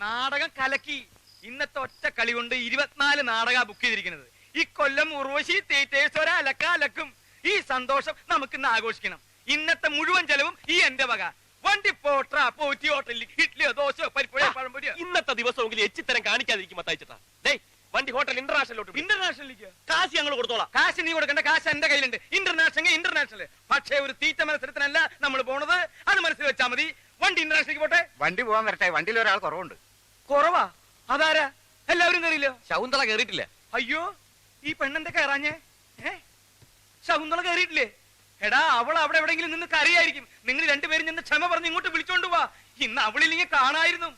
നാടകം കലക്കി. ഇന്നത്തെ ഒറ്റ കളി കൊണ്ട് ഇരുപത്തിനാല് നാടക ബുക്ക് ചെയ്തിരിക്കുന്നത്. ഈ കൊല്ലം ഉർവശി തേറ്റേഴ്സ് ഒരലക്ക അലക്കും ഈ സന്തോഷം നമുക്ക് ഇന്ന് ആഘോഷിക്കണം. ഇന്നത്തെ മുഴുവൻ ചെലവും ഈ എന്റെ വക. വണ്ടി പോട്ടാ പോറ്റി ഹോട്ടലിൽ ഇഡ്ഡലിയോ ദോശയോ പരിപ്പുഴയോ പഴംപൊരിയോ. ഇന്നത്തെ ദിവസമെങ്കിലും എച്ചിത്തരം കാണിക്കാതിരിക്കും മത്തായിച്ചേട്ടാ ദേ വണ്ടി ഹോട്ടൽ ഇന്റർനാഷണലോട്ട് ഇന്റർനാഷണലിക്ക് ഇന്റർനാഷണലിലേക്ക്? കാശ് ഞങ്ങൾ കൊടുത്തോളാം. കാശ് നീ കൊടുക്കേണ്ട. കാശ് എന്റെ കയ്യിലുണ്ട്. ഇന്റർനാഷണൽ ഇന്റർനാഷണൽ പക്ഷേ ഒരു തീറ്റ മത്സരത്തിനല്ല നമ്മൾ പോണത്. അത് മനസ്സിൽ വെച്ചാൽ മതി. വണ്ടി ഇന്റർനാഷണലിലേക്ക് പോട്ടെ. വണ്ടി പോകാൻ വരട്ടെ. വണ്ടിയിൽ ഒരാൾ കുറവുണ്ട്. കുറവാ. അതാരാ? എല്ലാവരും കയറിയില്ലോ ശകുന്തള കേറിയിട്ടില്ല. അയ്യോ ഈ പെണ്ണെന്താ കയറാഞ്ഞേ? ഏ? ശകുന്തള കയറിയിട്ടില്ലേ എടാ അവൾ അവിടെ എവിടെയെങ്കിലും നിന്ന് കരയായിരിക്കും. നിങ്ങൾ രണ്ടുപേരും നിന്ന് ക്ഷമ പറഞ്ഞ് ഇങ്ങോട്ട് വിളിച്ചോണ്ട് പോവാ ഇന്ന് അവളില്ലെങ്കിൽ കാണായിരുന്നു.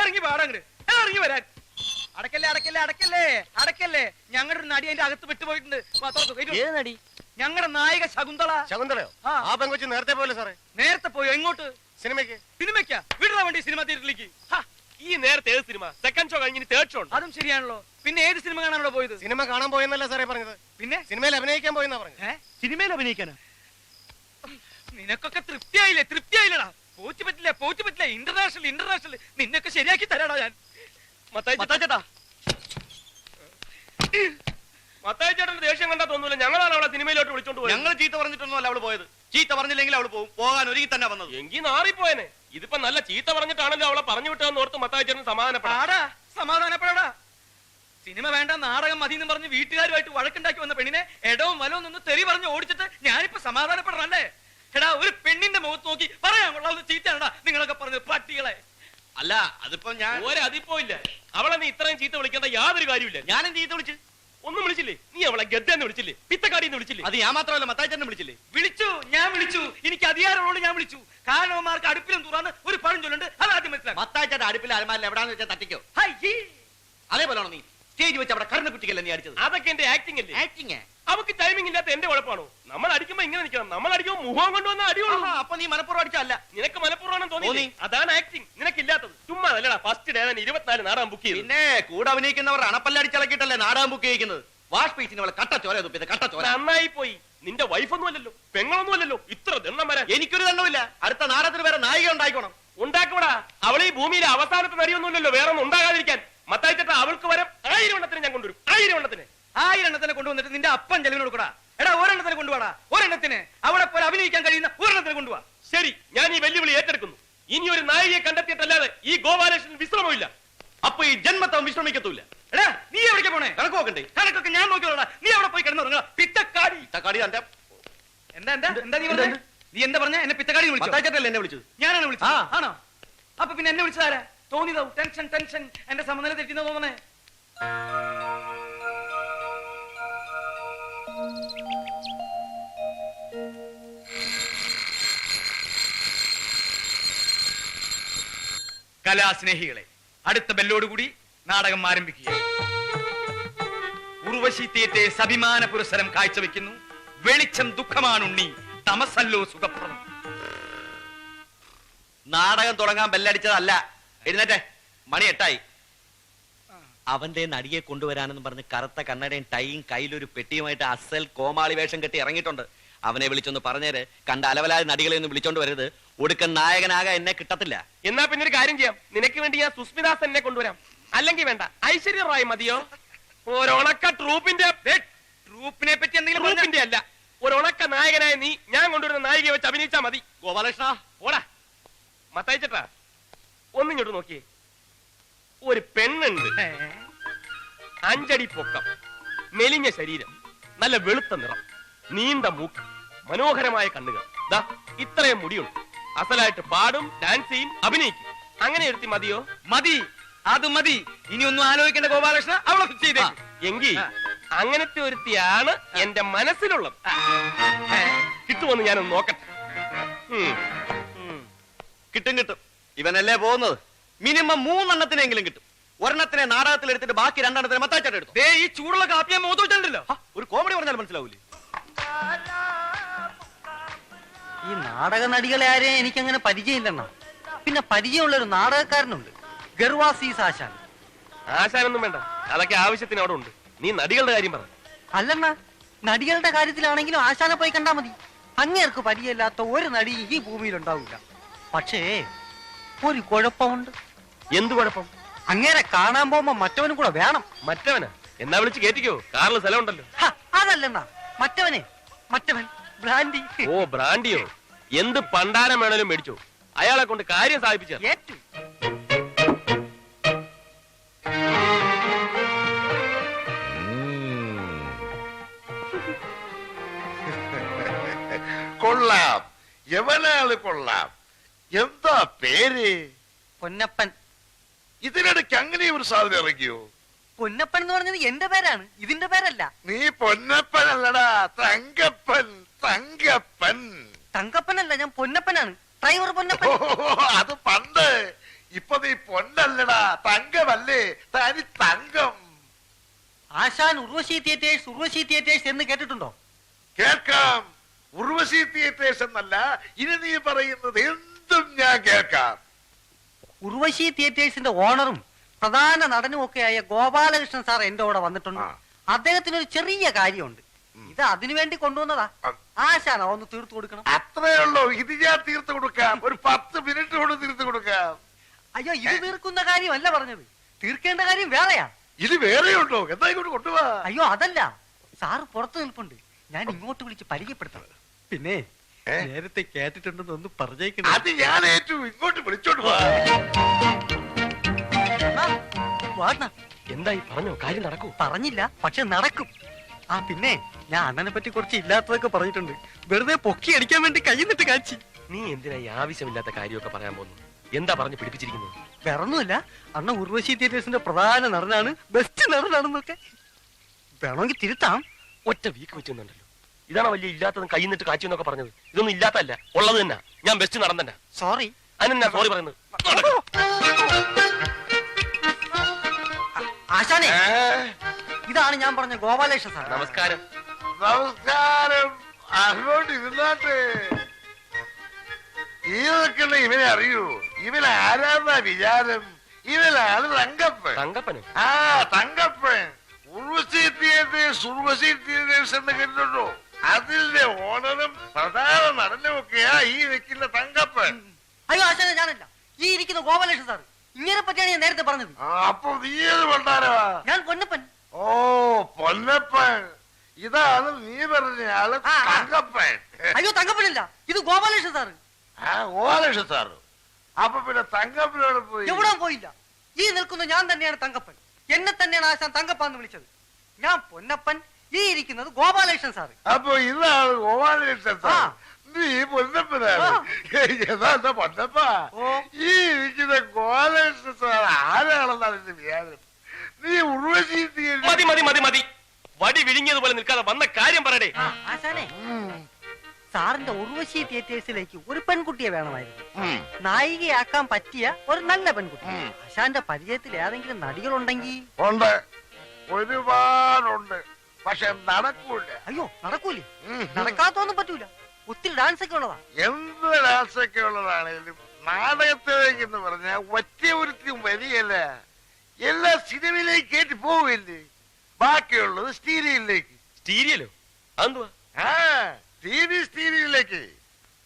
ഇറങ്ങി പാടങ്ങട് ഇറങ്ങി വരാൻ. അടക്കല്ലേ അടക്കല്ലേ അടക്കല്ലേ അടക്കല്ലേ. ഞങ്ങളുടെ ഒരു നടി അതിന്റെ അകത്ത് വിട്ടുപോയിട്ടുണ്ട് നടി? ഞങ്ങളുടെ നായിക ശകുന്തള. ശകുന്തളയോ? ആ. പെങ്കൊച്ചു നേരത്തെ പോലെ സാറേ. നേരത്തെ പോയോ? എങ്ങോട്ട്? സിനിമയ്ക്ക്. സിനിമയ്ക്കാ? വിടുന്ന വണ്ടി സിനിമ തിയേറ്ററിലേക്ക്. ഈ നേരത്തെ ഏത് സിനിമ? സെക്കൻഡ് ഷോ കഴിഞ്ഞ് തേർഡ് ഷോ അതും ശരിയാണല്ലോ. പിന്നെ ഏത് സിനിമ കാണാനോ പോയത്? സിനിമ കാണാൻ പോയെന്നല്ല സാറേ പറഞ്ഞത്? പിന്നെ? സിനിമയിൽ അഭിനയിക്കാൻ പോയെന്നാ പറഞ്ഞത്. സിനിമയിൽ അഭിനയിക്കാനാ? നിനക്കൊക്കെ തൃപ്തിയായില്ലേ? തൃപ്തിയായില്ലടാ. പോച്ചു പറ്റില്ല പോച്ചു പറ്റില്ല. ഇന്റർനാഷണൽ ഇന്റർനാഷണൽ നിന്നൊക്കെ ശരിയാക്കി തരാടാ ഞാൻ. മത്തായിച്ചേട്ടാ മത്തായിച്ചേട്ടന്റെ ദേഷ്യം കണ്ടാ തോന്നൂല. ഞങ്ങളാണ് അവളെ സിനിമയിലോട്ട് വിളിച്ചോണ്ട് പോയത്. ഞങ്ങൾ ചീത്ത പറഞ്ഞിട്ടൊന്നും അല്ല അവൾ പോയത്. ചീത്ത പറഞ്ഞില്ലെങ്കിൽ അവൾ പോകും. പോകാൻ ഒരുങ്ങി തന്നെ വന്നത്. എങ്കിൽ നാറിപ്പോയനെ. ഇതിപ്പോ നല്ല ചീത്ത പറഞ്ഞിട്ടാണല്ലോ അവളെ പറഞ്ഞു വിട്ടതെന്ന് ഓർത്ത് മത്തായിച്ചേട്ടൻ സമാധാനപ്പെടാ. സമാധാനപ്പെടാടാ. സമാധാനപ്പെടാ സിനിമ വേണ്ട നാടകം മതി എന്ന് പറഞ്ഞ് വീട്ടുകാരുമായിട്ട് വഴക്കുണ്ടാക്കി വന്ന പെണ്ണിനെ എടവും വലവും നിന്ന് തെറി പറഞ്ഞ് ഓടിച്ചിട്ട് ഞാനിപ്പോ സമാധാനപ്പെടണല്ലേ എടാ ഒരു പെണ്ണിന്റെ മുഖത്ത് നോക്കി പറയാൻ കൊള്ളാവുന്ന ചീത്തയാണടാ നിങ്ങളൊക്കെ പറഞ്ഞത് പട്ടികളെ. അല്ല അതിപ്പോ ഞാൻ ഒരതിപ്പോ ഇല്ല അവളെ നീ ഇത്രയും ചീത്ത വിളിക്കേണ്ട യാതൊരു കാര്യമില്ല ഞാനും ചീത്ത വിളിച്ചു? ഒന്നും വിളിച്ചില്ലേ? നീ അവളെ ഗദ്ദെന്ന് വിളിച്ചില്ലേ? പിത്തക്കാടി എന്ന് വിളിച്ചില്ലേ? അത് ഞാൻ മാത്രമല്ല മത്തായിച്ചേട്ടനെ വിളിച്ചില്ലേ? വിളിച്ചു എനിക്ക് അധികാരമുള്ളൂ ഞാൻ വിളിച്ചു കാരണവന്മാർക്ക് അടുപ്പിലും തുറന്ന് ഒരു പഴം ചൊല്ലുണ്ട്. അത് ആദ്യം മനസ്സിലാക്കും. മത്തായിച്ചേട്ടൻ അടുപ്പിൽ അലമാരിൽ എവിടാന്ന് വെച്ചാൽ തട്ടിക്കോ? അതേപോലെ. അതേപോലെയാണോ നീ? സ്റ്റേജ് വെച്ച് അവിടെ കറണ്ട് കുട്ടിക്കല്ലേ നീ അടിച്ചത്? അതൊക്കെ എന്റെ ആക്ടിംഗ് അല്ലേ? ആക്ടിങ് അവക്ക് ടൈമിംഗ് ഇല്ലാത്ത എന്റെ കുഴപ്പമാണോ നമ്മൾ അടിക്കുമ്പോ ഇങ്ങനെ നിൽക്കണം. നമ്മൾ അടിക്കുമ്പോ മുഖം കൊണ്ടുവന്ന അടിയുള്ളൂ. അപ്പൊ നീ മലപ്പുറം അടിച്ചല്ല നിനക്ക് മലപ്പുറമാണെന്ന് തോന്നി തോന്നി. അതാണ് ആക്ടിംഗ് നിനക്കില്ലാത്തത്. ചുമ്മാ അല്ലടാ ഫസ്റ്റ് ഡേ തന്നെ ഇരുപത്തിനാല് നാടകം ബുക്ക് ചെയ്തു. പിന്നെ കൂടെ അഭിനയിക്കുന്നവർ അണപ്പല്ലടിച്ചിളക്കിയിട്ടല്ലേ നാടകം ബുക്ക് ചെയ്യിക്കുന്നത്? വാഷ് പീസിന് അവളെ കട്ട ചോര തുപ്പിയത് കട്ട ചോര. നന്നായി പോയി. നിന്റെ വൈഫൊന്നും അല്ലല്ലോ പെങ്ങളൊന്നും അല്ലല്ലോ ഇത്ര ദണ്ണം വരാൻ. എനിക്കൊരു ദണ്ണമില്ല അടുത്ത നാടകത്തിന് വേറെ നായിക ഉണ്ടായിക്കോണം. ഉണ്ടാക്കൂടാ. അവൾ ഈ ഭൂമിയിലെ അവസാനത്തെ നരിയൊന്നുമില്ലല്ലോ വേറെ ഒന്നും ഉണ്ടാകാതിരിക്കാൻ. മത്തായിട്ട് അവൾക്ക് വരം ആയിരം എണ്ണത്തിന് ഞാൻ കൊണ്ടുവരും. ആയിരം എണ്ണത്തിന്. ആയിരം എണ്ണത്തിന് കൊണ്ടുവന്നിട്ട് നിന്റെ അപ്പൻ ചെലവിന് കൊടുക്കടാ. എടാ ഒരെണ്ണത്തിന് കൊണ്ടുപോടാ ഒരെണ്ണത്തിന് അവിടെ പോലെ അഭിനയിക്കാൻ കഴിയുന്ന ഒരെണ്ണത്തിന് കൊണ്ടുപോവാ ശരി ഞാൻ ഈ വെല്ലുവിളി ഏറ്റെടുക്കുന്നു. ഇനി ഒരു നായികയെ കണ്ടെത്തിയിട്ടല്ലാതെ ഈ ഗോപാലകൃഷ്ണൻ വിശ്രമമില്ല അപ്പൊ ഈ ജന്മത്തവൻ വിശ്രമിക്കത്തൂല്ല. എടാ നീ എവിടേക്ക് പോണേ? കണക്ക് നോക്കണ്ടേ കണക്കൊക്കെ ഞാൻ നോക്കിയോടാ. നീ അവിടെ പോയി കിടന്നുറങ്ങാ. പിത്തക്കാടി തക്കാടി തന്റെ എന്താ എന്താ? എന്താ നീ പറഞ്ഞേ? നീ എന്താ പറഞ്ഞ? എന്നെ പിത്തക്കാടി വിളിച്ചോ? മത്തായിച്ചേട്ടല്ലേ എന്നെ വിളിച്ചത്? ഞാനാണ് വിളിച്ചത്. ആ. ആണോ? അപ്പൊ പിന്നെ എന്നെ വിളിച്ചതാരാ തോന്നിയതാവും ടെൻഷൻ ടെൻഷൻ എന്റെ സമനില തെറ്റിന്ന് തോന്നണേ. കലാസ്നേഹികളെ അടുത്ത ബെല്ലോടുകൂടി നാടകം ആരംഭിക്കുക. ഉർവശി തിയേറ്റേഴ്സ് അഭിമാന പുരസ്സരം കാഴ്ചവെക്കുന്നു. വെളിച്ചം ദുഃഖമാണുണ്ണി. തമസല്ലോ സുഖപ്രദം. നാടകം തുടങ്ങാൻ ബെല്ലടിച്ചതല്ല. എഴുന്നേറ്റെ. മണി എട്ടായി. അവന്റെ നടിയെ കൊണ്ടുവരാനെന്ന് പറഞ്ഞ് കറുത്ത കണ്ണടയും ടൈയും കയ്യിലൊരു പെട്ടിയുമായിട്ട് അസൽ കോമാളി വേഷം കെട്ടി ഇറങ്ങിയിട്ടുണ്ട്. അവനെ വിളിച്ചൊന്ന് പറഞ്ഞേര്. കണ്ട അലവലായ നടികളെ ഒന്ന് വിളിച്ചോണ്ട് വരരുത്. ഒടുക്കൻ നായകനാകാൻ എന്നെ കിട്ടത്തില്ല. എന്നാ പിന്നെ ഒരു കാര്യം ചെയ്യാം. നിനക്ക് വേണ്ടി ഞാൻ സുസ്മിദാസ് എന്നെ കൊണ്ടുവരാം. അല്ലെങ്കിൽ വേണ്ട. ഐശ്വര്യ റായ് മതിയോ? നായകനായ നീ ഞാൻ കൊണ്ടുവരുന്ന നായികയെ വെച്ച് അഭിനയിച്ചാ മതി. ഗോപാലകൃഷ്ണ ഓടാ മത്തയച്ചട്ടാ? ഒന്നിങ്ങോട്ട് നോക്കിയേ. ഒരു പെണ്ണുണ്ട്? അഞ്ചടി പൊക്കം മെലിഞ്ഞ ശരീരം നല്ല വെളുത്ത നിറം നീണ്ട മൂക്ക് മനോഹരമായ കണ്ണുകൾ. ദാ ഇത്രയും മുടിയുണ്ട് അസലായിട്ട് പാടും ഡാൻസ് ചെയ്യും അഭിനയിക്കും. അങ്ങനെ എടുത്തി മതിയോ? മതി. അത് മതി. ഇനി ഒന്നും ആലോചിക്കേണ്ട ഗോപാലകൃഷ്ണ അവളെ ചെയ്തേ ആ, എങ്കി ആ. അങ്ങനത്തെ ഒരുത്തിയാണ് എന്റെ മനസ്സിലുള്ളത്. കിട്ടുമെന്ന് ഞാനൊന്ന് നോക്കട്ടെ. കിട്ടും കിട്ടും. ഇവനല്ലേ പോകുന്നത്? മിനിമം മൂന്നെണ്ണത്തിനെങ്കിലും കിട്ടും. ഒരെണ്ണത്തിനെ നാടകത്തിൽ എടുത്തിട്ട് ബാക്കി രണ്ടെണ്ണത്തിനെ മത്താച്ചാട്ട് എടുത്തു. ദേ ഈ ചൂടുള്ള കാപ്പിയെ മോത്തോണ്ടല്ലോ ഒരു കോമഡി പറഞ്ഞാൽ മനസ്സിലാവൂലേ? ഈ നാടക നടികളെ ആരെയും എനിക്കങ്ങനെ പരിചയമില്ലെന്നാ. പിന്നെ പരിചയമുള്ള ഒരു നാടകക്കാരനുണ്ട്. ഗർവാസീസ് ആശാൻ. ആശാനൊന്നും വേണ്ട. അതൊക്കെ ആവശ്യത്തിന് അവിടെ ഉണ്ട്. നീ നടികളുടെ കാര്യം പറ. അല്ലണ്ണ നടികളുടെ കാര്യത്തിലാണെങ്കിലും ആശാനെ പോയി കണ്ടാ മതി. അങ്ങേർക്ക് പരിചയമില്ലാത്ത ഒരു നടി ഈ ഭൂമിയിൽ ഉണ്ടാവില്ല പക്ഷേ ഒരു കുഴപ്പമുണ്ട്. എന്ത് കുഴപ്പം? അങ്ങനെ കാണാൻ പോകുമ്പോ മറ്റവനും കൂടെ വേണം. മറ്റവനാ? എന്നാ വിളിച്ച് കേറ്റിക്കോ. കാറിൽ സ്ഥലം ഉണ്ടല്ലോ ഹ, അതല്ലെന്നാ മറ്റവനെ മറ്റവൻ ബ്രാൻഡി. ഓ ബ്രാൻഡിയോ? എന്ത് പണ്ടാരം വേണേലും മേടിച്ചോ. അയാളെ കൊണ്ട് കാര്യം സാധിപ്പിച്ച. ഏറ്റു. എവനാൾ കൊള്ളാം. എന്താ പേര്? പൊന്നപ്പൻ. ഇതിനിടയ്ക്ക് അങ്ങനെ ഒരു സാധനം ഇറങ്ങിയോ? പൊന്നപ്പൻ എന്ന് പറഞ്ഞത് എന്റെ പേരാണ്. ഇതിന്റെ പേരല്ല. നീ പൊന്നപ്പൻ അല്ലടാ തങ്കപ്പൻ തങ്കപ്പൻ. തങ്കപ്പനല്ല ഞാൻ പൊന്നപ്പനാണ്. ഡ്രൈവർ പൊന്നപ്പൻ. അത് പണ്ട്. ഇപ്പൊ നീ പൊന്നല്ലടാ. തങ്കമല്ലേ. തനി തങ്കം. ആശാൻ ഉർവശി തിയേറ്റേഴ്സ് ഉർവശി തിയേറ്റേഴ്സ് എന്ന് കേട്ടിട്ടുണ്ടോ? കേൾക്കാം. ഉർവശി തിയേറ്റേഴ്സ് എന്നല്ല ഇനി നീ പറയുന്നത് എന്തും ഞാൻ കേൾക്കാം. ഉർവശി തിയേറ്റേഴ്സിന്റെ ഓണറും പ്രധാന നടനും ആയ ഗോപാലകൃഷ്ണൻ സാർ എന്റെ കൂടെ വന്നിട്ടുണ്ട്. അദ്ദേഹത്തിന് ഒരു ചെറിയ കാര്യമുണ്ട്. ഇത് അതിനു വേണ്ടി കൊണ്ടുവന്നതാ. ആശാന ഒന്ന് തീർത്തു കൊടുക്കണം. അത്രേ ഉള്ളൂ. ഇത് ഞാൻ തീർത്തു കൊടുക്കാം. ഒരു പത്ത് മിനിറ്റ് കൊണ്ട് തീർത്തു കൊടുക്കാം. അയ്യോ ഇത് തീർക്കുന്ന കാര്യമല്ല പറഞ്ഞത്. തീർക്കേണ്ട കാര്യം വേറെയാ. ഇത് വേറെ ഉണ്ടോ എന്താ ഇങ്ങോട്ട് കൊണ്ടുപോവാ അയ്യോ അതല്ല. സാറ് പുറത്തു നിൽപ്പുണ്ട്. ഞാൻ ഇങ്ങോട്ട് വിളിച്ച് പരിചയപ്പെടുത്തണം പിന്നെ ഏ? നേരത്തെ കേട്ടിട്ടുണ്ടെന്ന് ഒന്ന് പറഞ്ഞേക്കണം അത് ഞാൻ ഏറ്റവും ഇങ്ങോട്ട് വിളിച്ചോണ്ട് പോവാ എന്തായി? പറഞ്ഞോ കാര്യം നടക്കൂ. പറഞ്ഞില്ല പക്ഷെ നടക്കും. ആ പിന്നെ ഞാൻ അണ്ണനെ പറ്റി കുറച്ച് ഇല്ലാത്തതൊക്കെ പറഞ്ഞിട്ടുണ്ട്. വെറുതെ പൊക്കി അടിക്കാൻ വേണ്ടി കഴിഞ്ഞിട്ട് കാച്ചി. നീ എന്തിനാ ഈ ആവശ്യമില്ലാത്ത കാര്യമൊക്കെ പറയാൻ പോകുന്നു എന്താ പറഞ്ഞു പിടിപ്പിച്ചിരിക്കുന്നത്? വേറൊന്നുമില്ല. അണ്ണ ഉർവശി തിയേറ്റേഴ്സിന്റെ പ്രധാന നടനാണ് ബെസ്റ്റ് നടനാണെന്നൊക്കെ. വേണമെങ്കിൽ തിരുത്താം. ഒറ്റ വീക്ക് വെച്ചുണ്ടല്ലോ ഇതാണ് വലിയ ഇല്ലാത്തതും കൈ നിന്നിട്ട് കാച്ചു എന്നൊക്കെ പറഞ്ഞത്? ഇതൊന്നും ഇല്ലാത്തല്ല ഉള്ളത് തന്നെ. ഞാൻ ബെസ്റ്റ് നടൻ തന്നെ സോറി അതിനെന്നാ സോറി പറയുന്നത് ആശാനെ. ഇതാണ് ഞാൻ പറഞ്ഞ ഗോപാലേഷ സാർ നമസ്കാരം. നമസ്കാരം. അങ്ങോട്ട് ഇരുന്നാട്ടെ. ഈ നിൽക്കുന്ന ഇവനെ അറിയൂ. ഇവനെ ആരാന്നാ വിചാരം? ഇവനാണ് തങ്കപ്പൻ. തങ്കപ്പനും? ആ തങ്കപ്പൻ. ഉർവശി തിയേറ്റേഴ്സ് ഉർവശി തിയേറ്റേഴ്സ് എന്ന് കേട്ടിട്ടുണ്ടോ അതിന്റെ ഓണറും പ്രധാന നടനും ഒക്കെയാ ഈ നിൽക്കുന്ന തങ്കപ്പൻ. അയ്യോ ആശാനെ ഞാനല്ല. ഈ ഇരിക്കുന്ന ഗോപാലേഷ സാർ ഇങ്ങനെ പറ്റിയാണ് ഞാൻ നേരത്തെ പറഞ്ഞത്. അപ്പൊ നീ ഏത് പണ്ടാരോ ഞാൻ പൊന്നപ്പൻ. ഓ പൊന്നപ്പൻ. ഇതാണ് നീ പറഞ്ഞ ആൾ ആ. തങ്കപ്പൻ. അയ്യോ തങ്കപ്പനില്ല. ഇത് ഗോപാലേഷ സാർ ആ സാറ്. അപ്പൊ പിന്നെ തങ്കപ്പനോട് പോയി. എവിടെ പോയില്ല. ഈ നിൽക്കുന്ന ഞാൻ തന്നെയാണ് തങ്കപ്പൻ. എന്നെ തന്നെയാണ് ആശാൻ തങ്കപ്പാന്ന് വിളിച്ചത്. ഞാൻ പൊന്നപ്പൻ ഈ ഇരിക്കുന്നത് ഗോപാലകൃഷ്ണൻ സാറ്. അപ്പൊ ഇതാണ് ഗോപാലകൃഷ്ണൻ സാർ. നീ പൊന്നപ്പനാണ്. പൊന്നപ്പ? ഓ. ഈ ഇരിക്കുന്ന ഗോപാലകൃഷ്ണൻ സാർ ആരാണെന്നാണ് എന്റെ വ്യാജം നീ ഉർവശി മതി മതി മതി മതി. വടി വിഴുങ്ങിയതുപോലെ നിൽക്കാതെ വന്ന കാര്യം പറയടേ. ആ, ആശാനെ. സാറിന്റെ ഉർവശി തിയേറ്റേഴ്സിലേക്ക് ഒരു പെൺകുട്ടിയെ വേണമായിരുന്നു. നായികയാക്കാൻ പറ്റിയ ഒരു നല്ല പെൺകുട്ടി. അശാന്റെ ആശാന്റെ പരിചയത്തിൽ ഏതെങ്കിലും നടികളുണ്ടെങ്കിൽ ഉണ്ട്. ഒരുപാടുണ്ട്. പക്ഷെ നടക്കൂല. അയ്യോ നടക്കൂലേ. നടക്കാത്തൊന്നും പറ്റൂല. ഒത്തിരി ഡാൻസ് ഒക്കെ ഉള്ളതാ എന്ത് ഡാൻസ് ഒക്കെ ഉള്ളതാണേലും നാടകത്തിലേക്ക് എന്ന് പറഞ്ഞ ഒറ്റ ഒരുത്തിയും വരികയല്ല. എല്ലാ സിനിമയിലേക്ക് കയറ്റി പോവില്ലേ ബാക്കിയുള്ളത് സ്റ്റീരിയലിലേക്ക്. സ്റ്റീരിയലോ? അതെന്തുവാ? ആ. ടി വി സ്റ്റീരിയിലേക്ക്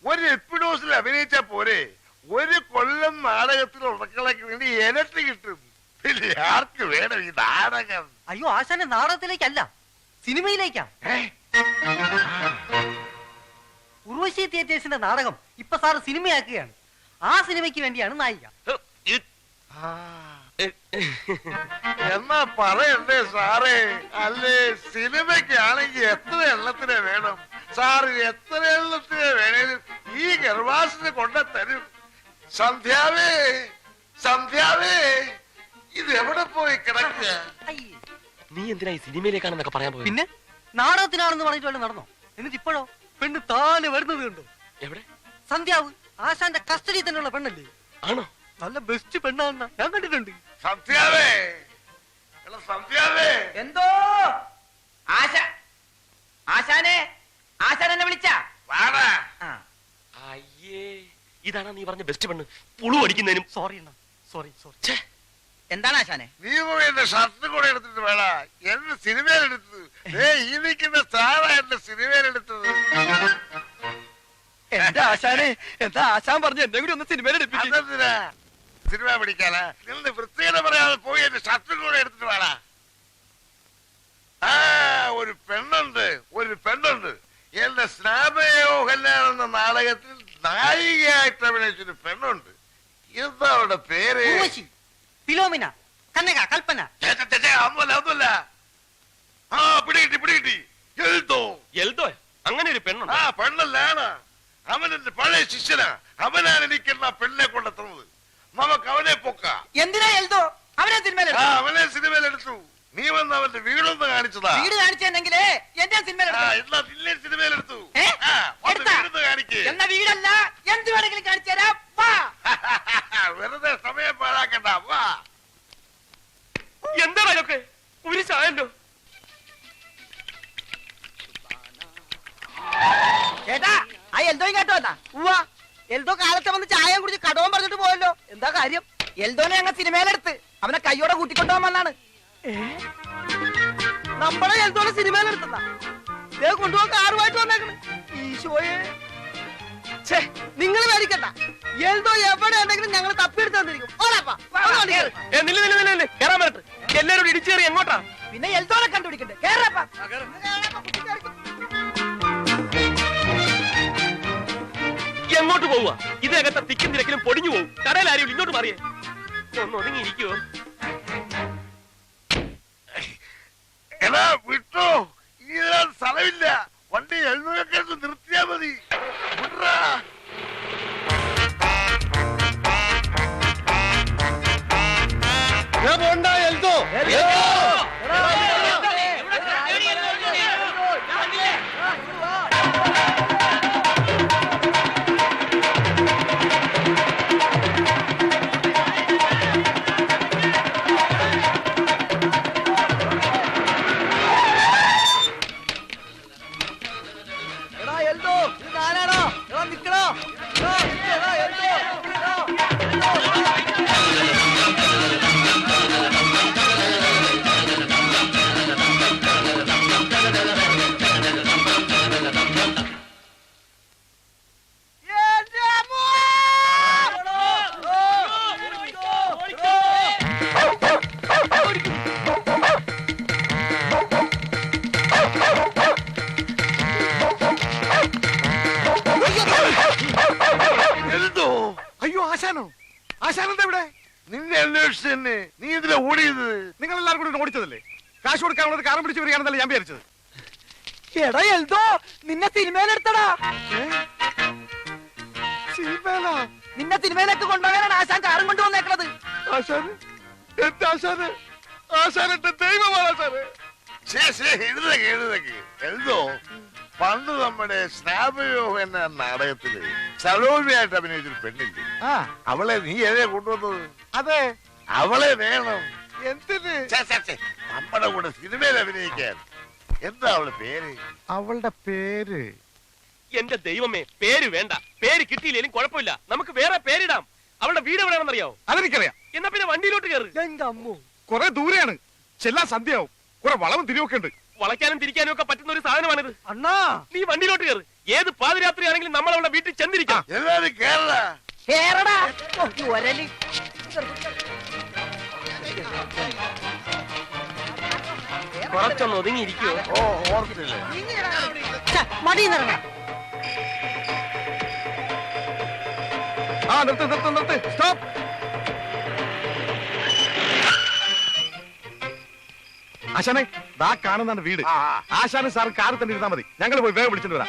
ഒരു എപ്പിഡോസിൽ അഭിനയിച്ച പോരെ. ഒരു കൊല്ലം നാടകത്തിൽ ഉറക്കളയ്ക്ക് വേണ്ടി ഇരട്ടി കിട്ടും. പിന്നെ ആർക്ക് വേണം ഈ നാടകം? അയ്യോ ആശാന്റെ നാടകത്തിലേക്കല്ല സിനിമയിലേക്കാ? ഉർവശി തിയേറ്റേഴ്സിന്റെ നാടകം ഇപ്പൊ സാറ് സിനിമയാക്കുകയാണ്. ആ സിനിമയ്ക്ക് വേണ്ടിയാണ് നായിക. എന്നാ പറയണ്ടേ സാറേ? അല്ലേ സിനിമയ്ക്കാണെങ്കിൽ എത്ര എണ്ണത്തിനെ വേണം? സാറ് എത്ര എണ്ണത്തിനെ വേണേലും ഈ ഗർഭാസിന് കൊണ്ട തരും സന്ധ്യാവേ സന്ധ്യാവേ ഇത് എവിടെ പോയി കിടക്കുക. നീ എന്തിനാ ഈ സിനിമയിലേക്കാണെന്നൊക്കെ പറയാൻ പോയി പിന്നെ? നാടകത്തിനാണെന്ന് പറഞ്ഞിട്ട് നടന്നോ? എന്നിട്ട് ഇപ്പോഴോ പെണ്ണ് താനെ വരുന്നത് കണ്ടു? എവിടെ? സന്ധ്യാവ് ആശാന്റെ കസ്റ്റഡി തന്നെയുള്ള പെണ്ണല്ലേ? ആണോ? നല്ല ബെസ്റ്റ് പെണ്ണാണെന്ന ഞാൻ കണ്ടിട്ടുണ്ട്. സന്ധ്യാവേ സന്ധ്യാവേ. എന്തോ ആശ ആശാനെ ആശാൻ എന്നെ വിളിച്ച വാടാ അയ്യേ ഇതാണ് നീ പറഞ്ഞ ബെസ്റ്റ് പെണ്ണ്. പുളു അടിക്കുന്നതിനും സോറി എന്നാ സോറി സോറി എന്താണ് ആശാനെ? നീ പോയി എന്റെ ഷർട്ട് കൂടെ എടുത്തിട്ട് വേടാ. എന്റെ സിനിമയിലെടുത്തത് ഏ ഈ നിൽക്കുന്ന സാറാ എന്റെ സിനിമയിലെടുത്തത് എന്റെ ആശാനെ? എന്താ ആശാൻ പറഞ്ഞു എന്നെ കൂടി ഒന്ന് സിനിമയിൽ എടുപ്പിച്ചു അതെന്തിനാ? സിനിമ പിടിക്കാനാ? നിന്ന് വൃത്തിയുടെ പറയാതെ പോയി എന്റെ ഷർട്ടും കൂടെ എടുത്തിട്ട് വേണ ആ ഒരു പെണ്ണുണ്ട് ഒരു പെണ്ണുണ്ട്. എന്റെ സ്നാപയോ കല്യാണം എന്ന നാടകത്തിൽ നായികയായിട്ട് അഭിനയിച്ചൊരു പെണ്ണുണ്ട്. എന്താ അവളുടെ പേര് ഫിലോമിന കന്നക കൽപ്പന. ഒന്നുമല്ല ഒന്നുമല്ല ആ പിടികിട്ടി പിടികിട്ടി. എൽദോ. എൽദോ? അങ്ങനെ ഒരു പെണ്ണുണ്ട്? ആ പെണ്ണല്ലാണ്. അവൻ എന്റെ പഴയ ശിഷ്യനാ. അവനാണ് എനിക്കെന്ന പെണ്ണിനെ കൊണ്ടെത്തുന്നത്. നമുക്ക് അവനെ പൊക്കാം. എന്തിനാ എൽദോ? അവനെ ആ അവനെ സിനിമയിൽ എടുത്തു നീ വന്ന് അവന്റെ വീടൊന്ന് കാണിച്ചതാ. വീട് കാണിച്ചെന്നെങ്കിലേ എന്റെ സിനിമയിലെടുത്തു എന്നാ വീടല്ല എന്ത് വേണമെങ്കിലും കാണിച്ചുതരാം. വാ. വെറുതെ സമയം പാഴാക്കണ്ട. വാ. എന്താണ് അതൊക്കെ ഒരു ചായല്ലോ ചേട്ടാ ആ എൽദോ കേട്ടോ എന്നാ? ഉവ്വ. എൽദോ കാലത്തെ വന്ന് ചായ കുടിച്ച് കടവും പറഞ്ഞിട്ട് പോയല്ലോ. എന്താ കാര്യം? എൽദോനെ ഞങ്ങൾ സിനിമയിലെടുത്ത്. അവനെ കൈയോടെ കൂട്ടിക്കൊണ്ടുപോകാൻ വന്നാണ്? നമ്മളെ എന്തോടെ സിനിമയിലെടുത്തതാ ഇതേ കൊണ്ടുപോകാൻ കാറുമായിട്ട് വന്നേക്കണ്. ഈശോയെ ഛേ നിങ്ങൾ മേടിക്കണ്ട എന്തോ എവിടെ ഉണ്ടെങ്കിലും ഞങ്ങൾ തപ്പിയെടുത്ത് തന്നിരിക്കും ഓടാപ്പാ, ഒന്ന് വണ്ടി കേറ്. ഏ നില്ല നില്ല നില്ല നില്ല. കേറാൻ പറ്റട്ടെ എല്ലാരും ഇടിച്ചു കയറി എങ്ങോട്ടാ? പിന്നെ എൽദോനെ കണ്ടുപിടിക്കണ്ടേ? കേറപ്പാ എങ്ങോട്ട് പോവുക? ഇതിനകത്തെ തിക്കും തിരക്കിലും പൊടിഞ്ഞു പോകും കടയിലാരും ആരും ഇങ്ങോട്ട് മാറിയേ. ഒന്ന് ഒതുങ്ങിയിരിക്കുവോ? എടാ വിട്ടോ ഇനി ഇതിനകത്ത് സ്ഥലമില്ല വണ്ടി എഴുന്നൂറൊക്കെ എടുത്ത് നിർത്തിയാ മതി വിട്രാ. എടാ എൽദോ ഇത് അന്വേഷിച്ച് തന്നെ നീ ഇതിലെ ഓടിയത്? നിങ്ങൾ എല്ലാവരും കൂടി ഓടിച്ചതല്ലേ? കാശ് കൊടുക്കാനുള്ളത് കാരം പിടിച്ച് വരികയാണെന്നല്ലേ ഞാൻ വിചാരിച്ചത്. എടാ എൽദോ നിന്നെ സിനിമയിലെടുത്തടാ. സിനിമയിലാ? നിന്നെ സിനിമയിലേക്ക് കൊണ്ടുപോകാനാണ് ആശാൻ കാറും കൊണ്ടുവന്നേക്കുന്നത് ആശാന് എന്റെ ആശാന്. ആശാൻ എന്റെ ദൈവമാണ് ആശാന്. എഴുതക്ക് എഴുതക്ക് എഴുതോ പണ്ട് നമ്മുടെ സ്നാപയോ എന്ന നാടകത്തിൽ സലോമിയായിട്ട് അഭിനയിച്ചൊരു പെണ്ണില്ലേ? ആ. അവളെ നീ ഏതേ കൊണ്ടുവന്നത്? അതെ. അവളെ വേണം. എന്തിന്? നമ്മുടെ കൂടെ സിനിമയിൽ അഭിനയിക്കാൻ. എന്താ അവളുടെ പേര്? അവളുടെ പേര്. എന്റെ ദൈവമേ പേര് വേണ്ട. പേര് കിട്ടിയില്ലേലും കുഴപ്പമില്ല. നമുക്ക് വേറെ പേരിടാം. അവളുടെ വീട് എവിടെയാണെന്നറിയാവോ? അതെനിക്കറിയാം. എന്നാ പിന്നെ വണ്ടിയിലോട്ട് കയറി. എന്റെ അമ്മു. കുറെ ദൂരെയാണ്. ചെല്ലാൻ സന്ധ്യയാവും. കുറെ വളവും തിരിവൊക്കെ ഉണ്ട്. വളയ്ക്കാനും തിരിക്കാനും ഒക്കെ പറ്റുന്ന ഒരു സാധനമാണിത്. അണ്ണാ. നീ വണ്ടിയിലോട്ട് കയറി. ഏത് പാതിരാത്രി ആണെങ്കിലും നമ്മൾ അവളുടെ വീട്ടിൽ ചെന്നിരിക്കാം. എല്ലാരും കേരള കേരള കുറച്ചൊന്ന് ഒതുങ്ങിയിരിക്കോ? ഓ ഓർത്തില്ലേ? മടി നിറങ്ങ ആ നിർത്ത് നിർത്ത് നിർത്ത്. സ്റ്റോപ്പ് ആശാനെ ദാ കാണുന്നതാണ് വീട്. ആശാനും സാർ കാറിൽ തന്നെ ഇരുന്നാ മതി. ഞങ്ങൾ പോയി വേഗം വിളിച്ചിട്ട് വരാം.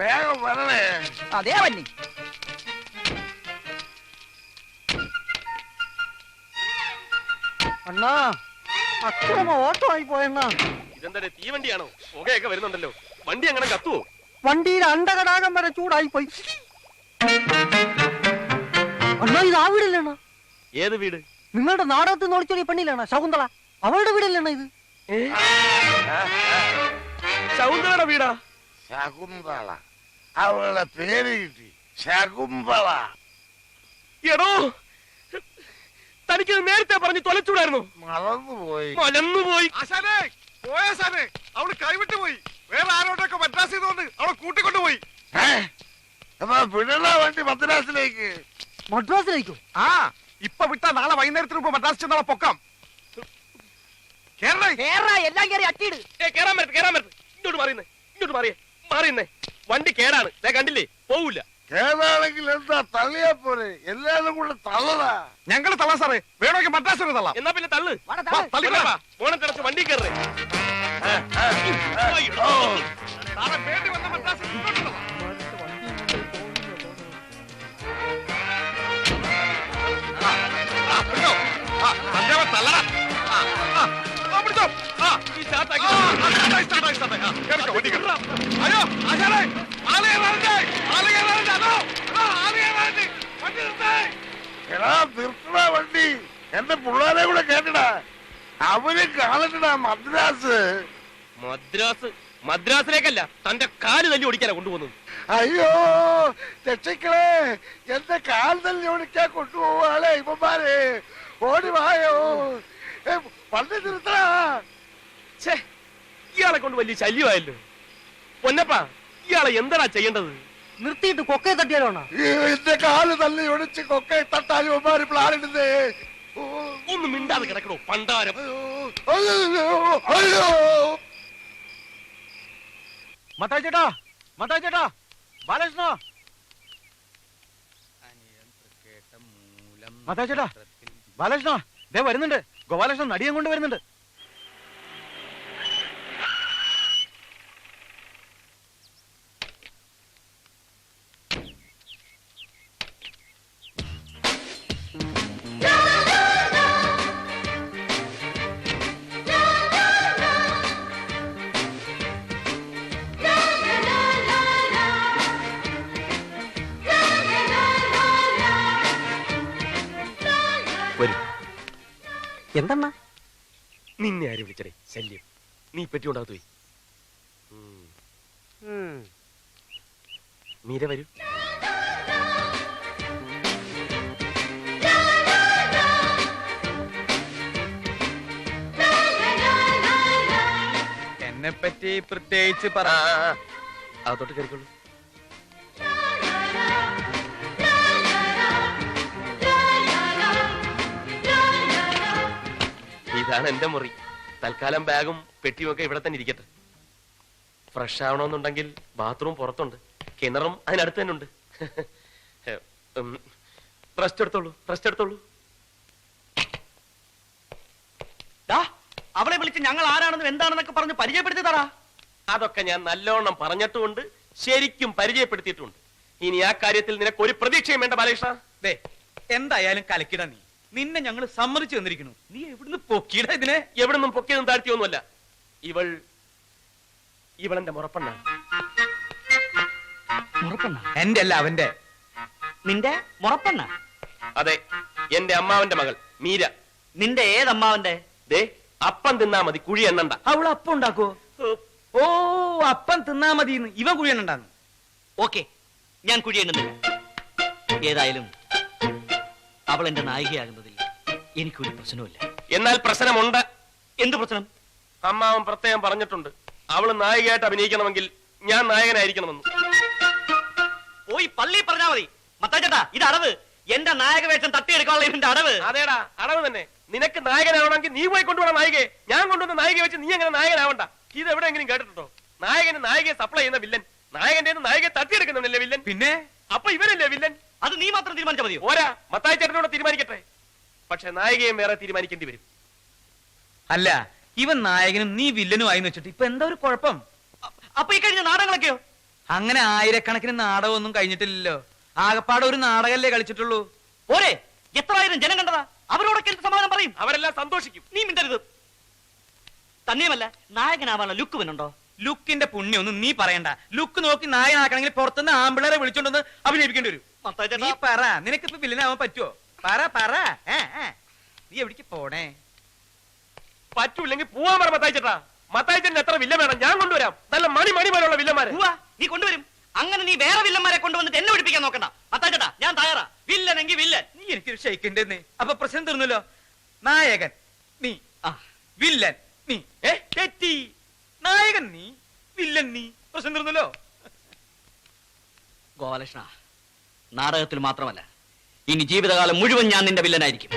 വേഗം വരണേ. അതേ വന്നി. അണ്ണാ അക്രമ ഓട്ടോ ആയി പോയെന്നാ ഇതെന്താ തീവണ്ടിയാണോ? പുകയൊക്കെ വരുന്നുണ്ടല്ലോ. വണ്ടി അങ്ങനെ കത്തുവോ? വണ്ടിയിൽ അണ്ടകടാകം വരെ ചൂടായി പോയി. അണ്ണാ ഇത് ആ വീടല്ലേണ്ണ? ഏത് വീട്? നിങ്ങളുടെ നാടകത്തിൽ ഒളിച്ചൊരു പെണ്ണില്ലേണ്ണ ശകുന്തള? അവളുടെ വീടല്ലേണ്ണ ഇത്? ശകുന്തളയുടെ വീടാ? ശകുന്തള. അവളുടെ പേര് കിട്ടി. ശകുന്തള. എടോ! തനിക്ക് നേരത്തെ പറഞ്ഞ് തൊലച്ചൂടായിരുന്നു. മലന്നു പോയി ആശാനെ പോയ ആശാനെ. അവൾ കൈവിട്ട് പോയി. വേറെ ആരോടൊക്കെ മദ്രാസ് ചെയ്തുകൊണ്ട് അവളെ കൂട്ടിക്കൊണ്ടുപോയി പിഴല വണ്ടി മദ്രാസിലേക്ക്. മദ്രാസിലേക്കോ ആ ഇപ്പൊ വിട്ടാ നാളെ വൈകുന്നേരത്തിന് മുമ്പ് മദ്രാസ് ചെന്നുള്ള പൊക്കാം. കേറാ എല്ലാം കേറി അട്ടിയിട്. കേറാൻ പറ്റത്ത് കേറാൻ പറ്റത്ത് ഇങ്ങോട്ട് മാറിയെന്നേ ഇങ്ങോട്ട് മാറിയേ മാറിയെന്നേ. വണ്ടി കേടാണ്. കണ്ടില്ലേ? പോവില്ല കേരളാണെങ്കിൽ എന്താ തള്ളിയാ പോലെ എല്ലാരും കൂടെ തള്ളടാ ഞങ്ങൾ തള്ളാം സാറേ വേണമെങ്കിൽ മദ്രാസ് വരെ തള്ളാം എന്നാ പിന്നെ തള്ളു വാടാ, വാ, തള്ള്. തള്ളിക്കോളാം. മോണം തിളച്ച് വണ്ടി കയറേ സാറേ നിർത്തടാ വണ്ടി. എന്റെ പിള്ളേരെ കൂടെ കേട്ടടാ. അവർ കാണട്ടടാ മദ്രാസ്. മദ്രാസ്? മദ്രാസിലേക്കല്ല തന്റെ കാൽ തല്ലി ഓടിക്കാനാ കൊണ്ടുപോകുന്നത്. അയ്യോ രക്ഷിക്കളെ എന്റെ കാൽ തല്ലി ഓടിക്കാൻ കൊണ്ടുപോവാളെ ഇവന്മാരെ. ഓടി വായോ. ഏ, വണ്ടി നിർത്തടാ. ഛേ ഇയാളെ കൊണ്ട് വലിയ ശല്യമായല്ലോ. പൊന്നപ്പാ ഇയാളെ എന്താടാ ചെയ്യേണ്ടത്? നിർത്തിയിട്ട് കൊക്കയെ തട്ടിയാലോണ? ഈ എന്റെ കാൽ തല്ലി ഒടിച്ച് കൊക്കെ പ്ലാനിടുന്നേ. ഓ, ഒന്ന് മിണ്ടാതെ കിടക്കണോ പണ്ടാരം? അയ്യോ അയ്യോ അയ്യോ. മത്തായി ചേട്ടാ മത്തായി ചേട്ടാ ബാലകൃഷ്ണ. മത്തായി ചേട്ടാ ബാലകൃഷ്ണ ദേ വരുന്നുണ്ട്. ഗോപാലകൃഷ്ണൻ നടിയും കൊണ്ട് വരുന്നുണ്ട്. എന്തെണ്ണ നിന്നെ ആര് വിളിച്ചടേ ശല്യം. നീ പെട്ടിയുണ്ടാകത്തു പോയി. മീര വരൂ. എന്നെ പറ്റി പ്രത്യേകിച്ച് പറ. അതോട്ട്. കയറിക്കോളൂ. ഇതാണ് എന്റെ മുറി. തൽക്കാലം ബാഗും പെട്ടിയും ഒക്കെ ഇവിടെ തന്നെ ഇരിക്കട്ടെ. ഫ്രഷ് ആവണമെന്നുണ്ടെങ്കിൽ ബാത്റൂം പുറത്തുണ്ട്. കിണറും അതിനടുത്ത് തന്നെ ഉണ്ട് റെസ്റ്റ് എടുത്തോളൂ റെസ്റ്റ് എടുത്തോളൂ. അവളെ വിളിച്ച് ഞങ്ങൾ ആരാണെന്നും എന്താണെന്നൊക്കെ പറഞ്ഞ് പരിചയപ്പെടുത്തി തറാ അതൊക്കെ ഞാൻ നല്ലോണം പറഞ്ഞിട്ടുമുണ്ട് ശരിക്കും പരിചയപ്പെടുത്തിയിട്ടുണ്ട്. ഇനി ആ കാര്യത്തിൽ നിനക്ക് ഒരു പ്രതീക്ഷയും വേണ്ട ബാലകൃഷ്ണ. ദേ എന്തായാലും കലക്കിട നീ. നിന്നെ ഞങ്ങൾ സമ്മതിച്ചു തന്നിരിക്കുന്നു. നീ എവിടുന്ന് പൊക്കിയിട ഇതിനെ? എവിടുന്നും പൊക്കിയതും താഴ്ത്തിയൊന്നുമല്ല. ഇവൾ ഇവളെന്റെ മുറപ്പെണ്ണാണ്. എന്റെ അല്ല അവന്റെ. നിന്റെ മുറപ്പെണ്ണ? അതെ എന്റെ അമ്മാവന്റെ മകൾ മീര. നിന്റെ ഏതമ്മാവന്റെ? ദേ അപ്പം തിന്നാ മതി കുഴി എണ്ണണ്ട. അവൾ അപ്പം ഉണ്ടാക്കോ ഓ അപ്പം തിന്നാ മതി ഇവ കുഴി എണ്ണണ്ടാന്ന്. ഓക്കെ ഞാൻ കുഴി എണ്ണുന്നില്ല. ഏതായാലും അവൾ എന്റെ നായികയാകുന്നതിൽ എനിക്കൊരു പ്രശ്നവുമില്ല. എന്നാൽ പ്രശ്നമുണ്ട്. എന്ത് പ്രശ്നം? അമ്മാവൻ പ്രത്യേകം പറഞ്ഞിട്ടുണ്ട്. അവൾ നായികയായിട്ട് അഭിനയിക്കണമെങ്കിൽ ഞാൻ നായകനായിരിക്കണമെന്ന്. പോയി പള്ളി പറഞ്ഞാ മതി. മത്താച്ചേട്ടാ ഇത് അടവ്. എന്റെ നായക വേഷം തട്ടിയെടുക്കാനുള്ള ഇതിന്റെ അടവ്. അതേടാ അടവ് തന്നെ. നിനക്ക് നായകനാവണമെങ്കിൽ നീ പോയി കൊണ്ടുവന്ന നായികയെ. ഞാൻ കൊണ്ടുവന്ന നായിക വെച്ച് നീ അങ്ങനെ നായകനാവണ്ട? ഇത് എവിടെയെങ്കിലും കേട്ടിട്ടുണ്ടോ? നായകന് നായികയെ സപ്ലൈ ചെയ്യുന്ന വില്ലൻ നായകന്റെ നായികയെ തട്ടിയെടുക്കുന്നവനല്ലേ വില്ലൻ പിന്നെ? അപ്പൊ ഇവരല്ലേ വില്ലൻ? അത് നീ മാത്രം തീരുമാനിച്ചാൽ മതി ഓരാ മത്തായി ചേട്ടനോട് തീരുമാനിക്കട്ടെ. പക്ഷെ നായികയും വേറെ തീരുമാനിക്കേണ്ടി വരും. അല്ല ഇവൻ നായകനും നീ വില്ലനും ആയി വെച്ചിട്ട് ഇപ്പൊ എന്താ ഒരു കുഴപ്പം? അപ്പൊ ഈ കഴിഞ്ഞ നാടകങ്ങളൊക്കെയോ? അങ്ങനെ ആയിരക്കണക്കിന് നാടകമൊന്നും കഴിഞ്ഞിട്ടില്ലല്ലോ. ആകപ്പാടെ ഒരു നാടകല്ലേ കളിച്ചിട്ടുള്ളൂ. പോരെ എത്ര ആയിരം ജനം കണ്ടതാ? അവരോടൊക്കെ എന്ത് സമാധാനം പറയും? അവരെല്ലാം സന്തോഷിക്കും. നീ മിണ്ടരുത്. തന്നെയുമല്ല നായകനാവാനുള്ള ലുക്ക് വന്നുണ്ടോ ലുക്കിന്റെ പുണ്യൊന്നും നീ പറയണ്ട. ലുക്ക് നോക്കി നായനാക്കണമെങ്കിൽ പുറത്തുനിന്ന് ആമ്പിളരെ വിളിച്ചോണ്ടൊന്ന് അഭിനയിപ്പിക്കേണ്ടി വരും. നീ പറ. നിനക്ക് ഇപ്പൊ വില്ലനാവാൻ പറ്റുമോ പറ പറ. നീ എവിടേക്ക് പോണേ? പറ്റൂല്ലെങ്കിൽ പോവാൻ പറ മത്തായി ചേട്ടാ. മത്തായി ചേട്ടൻ എത്ര വില്ല വേണം? ഞാൻ കൊണ്ടുവരാം. നല്ല മണി മണി പോലുള്ള വില്ലന്മാരെ. നീ കൊണ്ടുവരും. അങ്ങനെ നീ വേറെ വില്ലന്മാരെ കൊണ്ടുവന്നിട്ട് എന്നെ പിടിപ്പിക്കാൻ നോക്കണ്ട. മത്താച്ചേട്ടാ ഞാൻ തയ്യാറാ. വില്ലനെങ്കിൽ വില്ലൻ. നീ എനിക്കൊരു ഷെയ്ക്കണ്ടെന്ന് അപ്പൊ പ്രശ്നം തീർന്നല്ലോ. നായകൻ. നീ. ആ. വില്ലൻ. നീ. ഏ തെറ്റി. നായകൻ നീ വില്ലൻ നീ പ്രശ്നം തീർന്നല്ലോ ഗോപാലകൃഷ്ണ നാടകത്തിൽ മാത്രമല്ല ഇനി ജീവിതകാലം മുഴുവൻ ഞാൻ നിന്റെ വില്ലനായിരിക്കും.